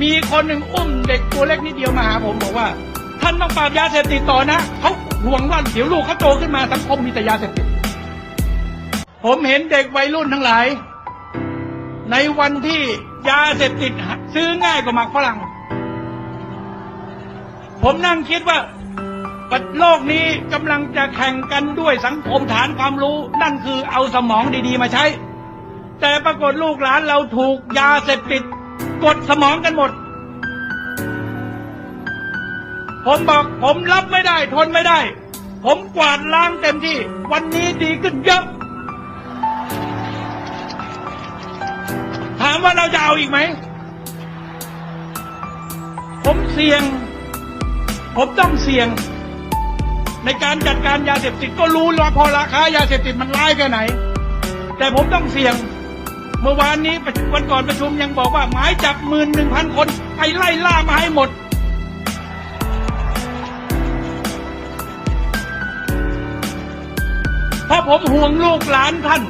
มีคนหนึ่งอุ้มเด็กตัวเล็กนิดเดียวมาหาผมบอกว่า ท่านต้องปราบยาเสพติดต่อนะเขาห่วงว่าเดี๋ยวลูกเขาโตขึ้นมาสังคมมีแต่ยาเสพติดผมเห็นเด็กวัยรุ่นทั้งหลาย ในวันที่ยาเสพติดซื้อง่ายกว่าหมากฝรั่ง ผมนั่งคิดว่าโลกนี้กำลังจะแข่งกันด้วยสังคมฐานความรู้ นั่นคือเอาสมองดีๆมาใช้ แต่ปรากฏลูกหลานเราถูกยาเสพติด กดสมองกันหมด ผมบอกผมรับไม่ได้ ทนไม่ได้ ผมกวาดล้างเต็มที่ วันนี้ดีขึ้นเยอะ ถามว่าเราจะเอาอีกไหม ผมเสี่ยง ผมต้องเสี่ยง ในการจัดการยาเสพติดก็รู้ว่าพอราคายาเสพติดมันร้ายแค่ไหน แต่ผมต้องเสี่ยง เมื่อวานนี้วันก่อนประชุมยังบอกว่าหมายจับหมื่นหนึ่งพันคนไปไล่ล่ามาให้หมด เพราะผมห่วงลูกหลานท่าน